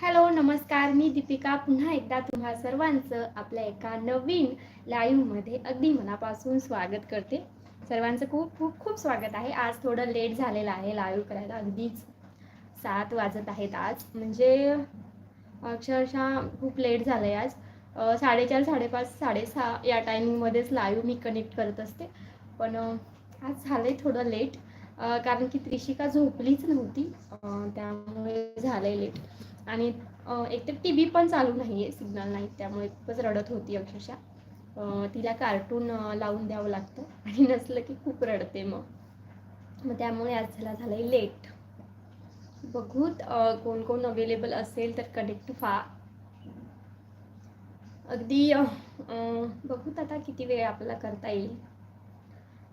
Hello नमस्कार मी दीपिका. पुन्हा एकदा तुम्हा सर्वांचं आपल्या एका नवीन लाईव्हमध्ये अगदी मनापासून स्वागत करते. सर्वांचं खूप खूप खूप स्वागत आहे. आज थोडं लेट झालेलं आहे लाईव्ह करायला अगदीच सात वाजत आहेत आज. म्हणजे अक्षरशः खूप लेट झालं आहे आज साडेचार साडेपाच साडेसहा या टायमिंगमध्येच लाईव्ह मी कनेक्ट करत असते. पण आज झालं आहे थोडं लेट कारण की त्रिशिका झोपलीच नव्हती. त्यामुळे झालं आहे लेट आणि एक तर टी व्ही पण चालू नाही आहे सिग्नल नाही त्यामुळे खूपच रडत होती अक्षरशः. तिला कार्टून लावून द्यावं लागतं आणि नसलं की खूप रडते मग. मग त्यामुळे आज झाला झालं आहे लेट. बघूत कोण कोण अवेलेबल असेल तर कनेक्ट व्हा अगदी बघूत आता किती वेळ आपल्याला करता येईल.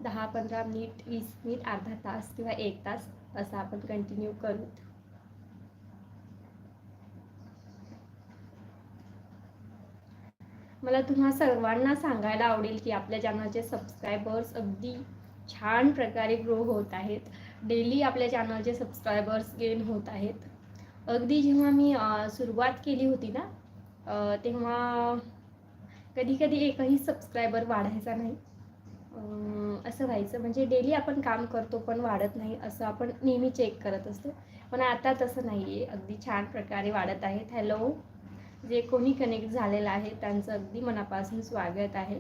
दहा पंधरा मिनिट वीस मिनिट अर्धा तास किंवा एक तास असं आपण कंटिन्यू करूत. मला तुम्हा सर्वांना सांगायला आवडेल की आपल्या चॅनलचे सबस्क्रायबर्स अगदी छान प्रकारे ग्रो होत आहेत. डेली आपल्या चॅनलचे सबस्क्रायबर्स गेन होत आहेत. अगदी जेव्हा मी सुरुवात केली होती ना तेव्हा कधी कधी एकही सबस्क्रायबर वाढायचा नाही. असं व्हायचं. म्हणजे डेली आपण काम करतो पण वाढत नाही असं आपण नेहमी चेक करत असतो. पण आता तसं नाही आहे अगदी छान प्रकारे वाढत आहेत. हॅलो जे कोणी कनेक्ट झालेलं आहे त्यांचं अगदी मनापासून स्वागत आहे.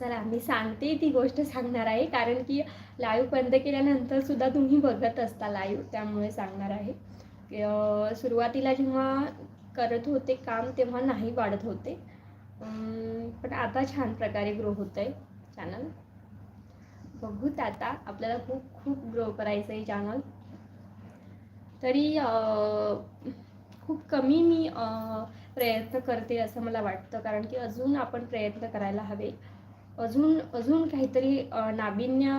चला मी सांगते ती गोष्ट सांगणार आहे. कारण की लाईव्ह बंद केल्यानंतर सुद्धा तुम्ही बघत असता लाईव्ह त्यामुळे सांगणार आहे. सुरुवातीला जेव्हा करत होते काम तेव्हा नाही वाढत होते. पण आता छान प्रकारे ग्रो होत आहे चॅनल बघूत आता. आपल्याला खूप खूप ग्रो करायचं आहे चॅनल तरी खूप कमी मी प्रयत्न करते असं मला वाटतं. कारण की अजून आपण प्रयत्न करायला हवे. अजून अजून काहीतरी नाविन्य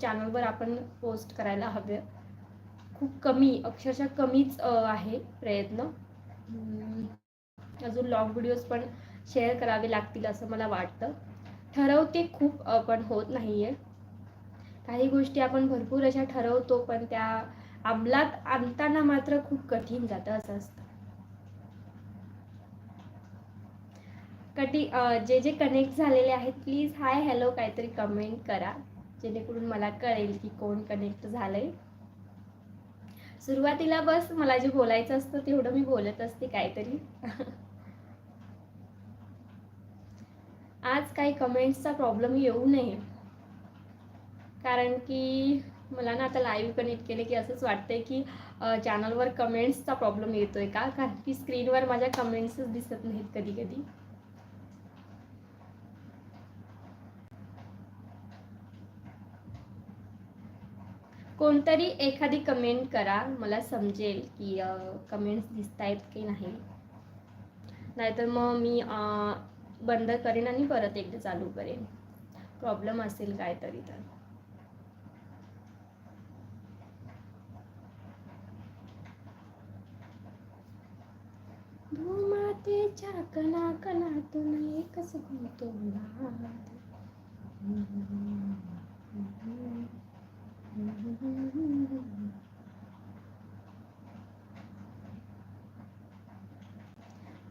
चॅनलवर आपण पोस्ट करायला हवे. खूप कमी अक्षरशः कमीच आहे प्रयत्न. अजून लॉंग व्हिडिओज पण शेअर करावे लागतील असं मला वाटतं. ठरवते खूप पण होत नाही आहे काही गोष्टी आपण भरपूर अशा ठरवतो पण त्या अंमलात आणताना मात्र खूप कठीण जातं असं असतं. कटी जे जे कनेक्ट झालेले आहेत प्लीज हाय हॅलो काहीतरी कमेंट करा. जेणेकरून मला कळेल की कोण कनेक्ट झालंय. सुरुवातीला बस मला जे बोलायचं असतं तेवढं मी बोलत असते काहीतरी. आज काही कमेंट्सचा प्रॉब्लेम येऊ नये. कारण की मला ना आता लाईव्ह कनेक्ट केले की असंच वाटतंय की चॅनलवर कमेंट्सचा प्रॉब्लेम येतोय का? कारण की स्क्रीनवर माझ्या कमेंट्सच दिसत नाहीत कधी कधी. कोणतरी एखादी कमेंट करा मला समजेल की कमेंट्स दिसत आहेत की नाही. नाहीतर मग मी बंद करेन आणि परत एकदा चालू करेन. प्रॉब्लेम असेल काहीतरी तर. धुमातेच्या कणा कणातून एकच नाद.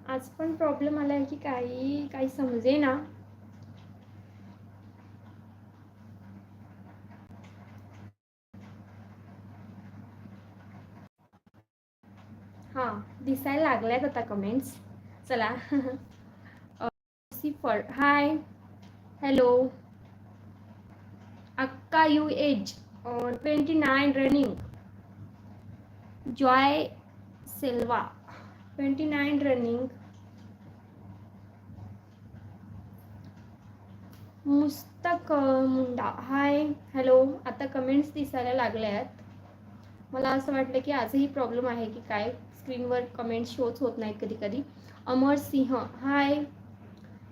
आज पण प्रॉब्लेम आला आहे की काही काही समजे ना हां दिसायला लागल्यात आता कमेंट्स चला. फळ हाय हॅलो अक्का you age twenty nine running Joy Silva twenty nine running Mushtaq Munda hi hello आता कमेंट्स दिसायला लागल्या आहेत मला असं वाटलं की आजही प्रॉब्लेम आहे की काय? स्क्रीनवर कमेंट शोच होत नाहीत कधी कधी अमर सिंह हाय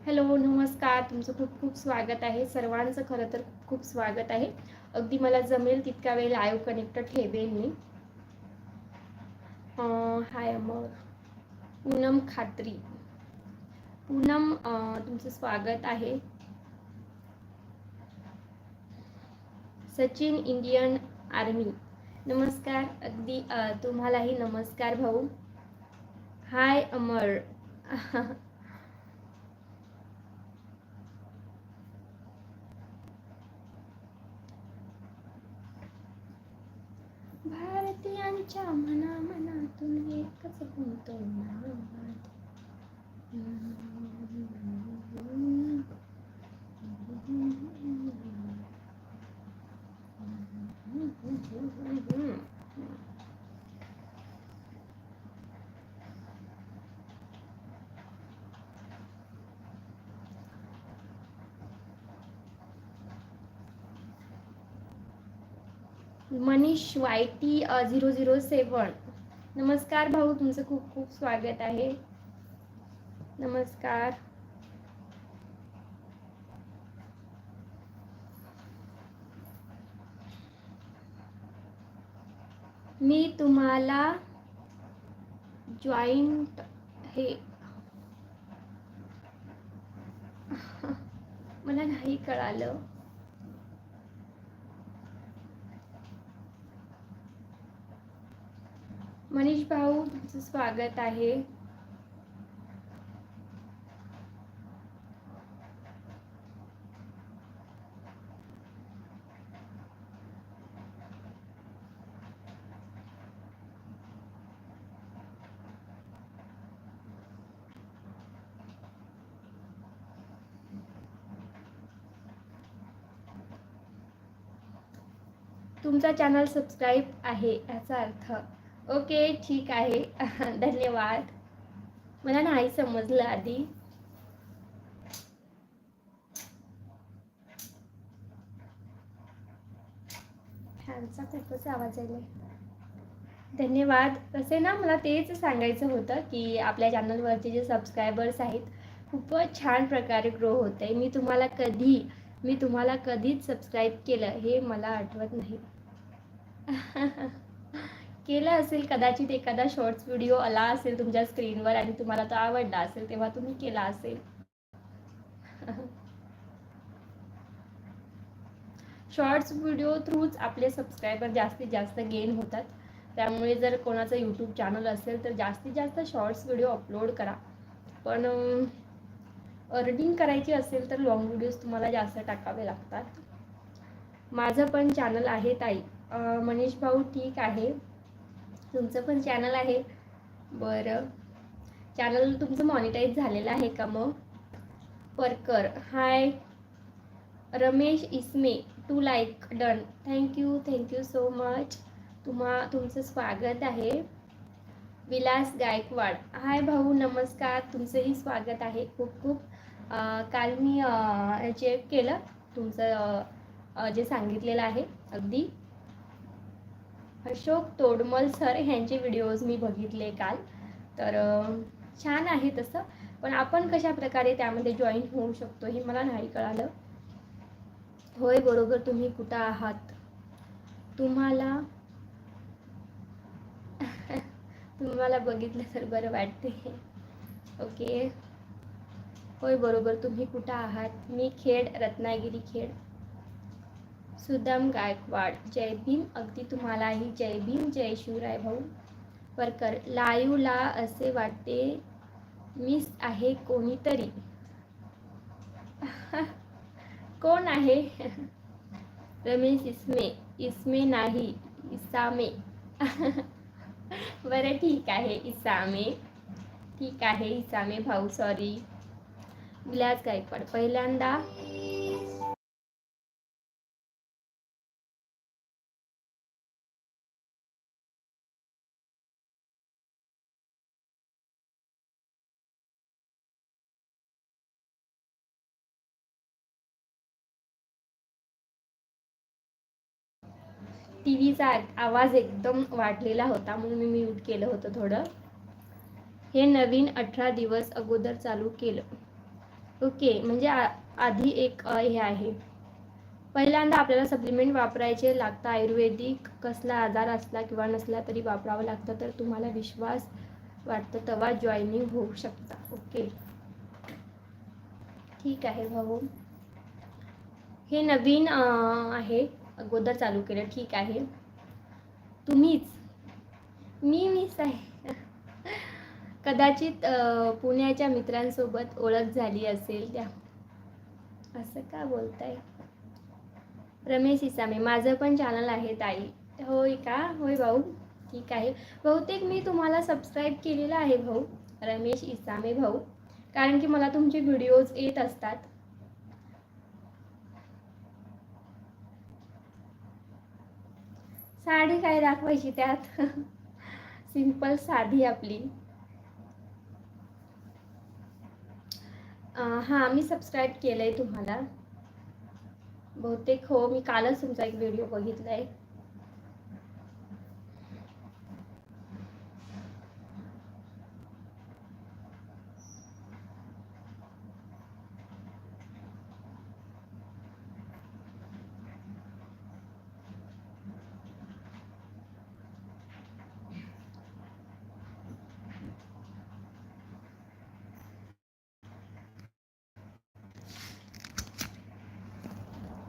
हॅलो नमस्कार. तुमचं खूप खूप स्वागत आहे. सर्वांचं खरं तर खूप खूप स्वागत आहे. अगदी मला जमेल तितका वेळ लाईव्ह कनेक्ट ठेवेन मी. हाय अमर. पूनम खात्री. पूनम तुमचं स्वागत आहे. सचिन इंडियन आर्मी नमस्कार. अगदी तुम्हालाही नमस्कार भाऊ. हाय अमर. भारतीयांच्या मना मनातून एकच गुंतो Manish Y T zero zero seven. नमस्कार भाऊ तुमचं खूप खूप स्वागत आहे. नमस्कार. मी तुम्हाला जॉईंट हे मला नाही कळालं. मनीष भाऊ तुमचं स्वागत आहे. तुमचा चॅनल सबस्क्राईब आहे याचा अर्थ ओके ठीक आहे. धन्यवाद. मला नाही समजलं आधी. फॅनचा खूपच आवाज यायलाय धन्यवाद. तसे ना मला तेच सांगायचं होतं की आपल्या चॅनलवरचे जे सबस्क्रायबर्स आहेत खूपच छान प्रकारे ग्रो होत आहे मी तुम्हाला कधी मी तुम्हाला कधीच सबस्क्राईब केलं हे मला आठवत नाही. केलं असेल कदाचित एखादा शॉर्ट्स व्हिडिओ आला असेल तुमच्या स्क्रीनवर आणि तुम्हाला तो आवडला असेल तेव्हा तुम्ही केला असेल. शॉर्ट्स व्हिडिओ थ्रूच आपले सबस्क्रायबर जास्तीत जास्त गेन होतात. त्यामुळे जर कोणाचं यूट्यूब चॅनल असेल तर जास्तीत जास्त शॉर्ट्स व्हिडिओ अपलोड करा. पण अर्निंग करायची असेल तर लॉंग व्हिडिओज तुम्हाला जास्त टाकावे लागतात. माझं पण चॅनल आहे ताई. मनीष भाऊ ठीक आहे. तुमचं पण चॅनल आहे. बरं. चॅनल तुमचं मॉनिटाईज झालेलं आहे का मग? परकर. हाय रमेश इस्मे to like done thank you thank you so much तुम्हा तुमचं स्वागत आहे. विलास गायकवाड. हाय भाऊ नमस्कार. तुमचंही स्वागत आहे. खूप खूप. काल मी चेक केलं तुमचं जे सांगितलेलं आहे अगदी. अशोक तोडमल सर ह्यांचे व्हिडिओज मी बघितले काल. तर छान आहे तसं. पण आपण कशा प्रकारे त्यामध्ये जॉईन होऊ शकतो हे मला नाही कळालं. होय बरोबर तुम्ही कुठं आहात? तुम्हाला तुम्हाला बघितलं तर बरं वाटते. ओके होय बरोबर तुम्ही कुठं आहात? मी खेड रत्नागिरी खेड. सुदाम गायकवाड. जय भीम. अगदी तुम्हालाही जय भीम जय शिवराय भाऊ. परकर लाईव्हला असे वाटते मिस आहे कोणीतरी. कोण आहे? रमेश इसमे इसमे नाही इसामे. बरं ठीक आहे इसामे. ठीक आहे इसामे भाऊ सॉरी विलास गायकवाड पहिल्यांदा. टी व्हीचा आवाज एकदम वाढलेला होता म्हणून मी म्यूट केलं होतं थोडं. हे नवीन अठरा दिवस अगोदर चालू केलं. ओके म्हणजे आधी एक हे आहे. पहिल्यांदा आपल्याला सप्लिमेंट वापरायचे लागतं आयुर्वेदिक कसला आजार असला किंवा नसला तरी वापरावं लागतं तर तुम्हाला विश्वास वाटतं तेव्हा जॉईनिंग होऊ शकता. ओके ठीक आहे भाऊ. हे नवीन आहे. अगोदर चालू केलं. ठीक आहे. तुम्हीच. मी मिस आहे. कदाचित पुण्याच्या मित्रांसोबत ओळख झाली असेल त्या. असं का बोलताय? रमेश इसामे माझं पण चॅनल आहे ताई. होय का? होय भाऊ. ठीक आहे. बहुतेक मी तुम्हाला सबस्क्राईब केलेलं आहे भाऊ. रमेश इसामे भाऊ. कारण की मला तुमचे व्हिडिओज येत असतात. साडी काय दाखवायची त्यात? सिंपल साधी आपली. हां मी सबस्क्राईब केलं आहे तुम्हाला. बहुतेक हो मी कालच तुमचा एक व्हिडिओ बघितला आहे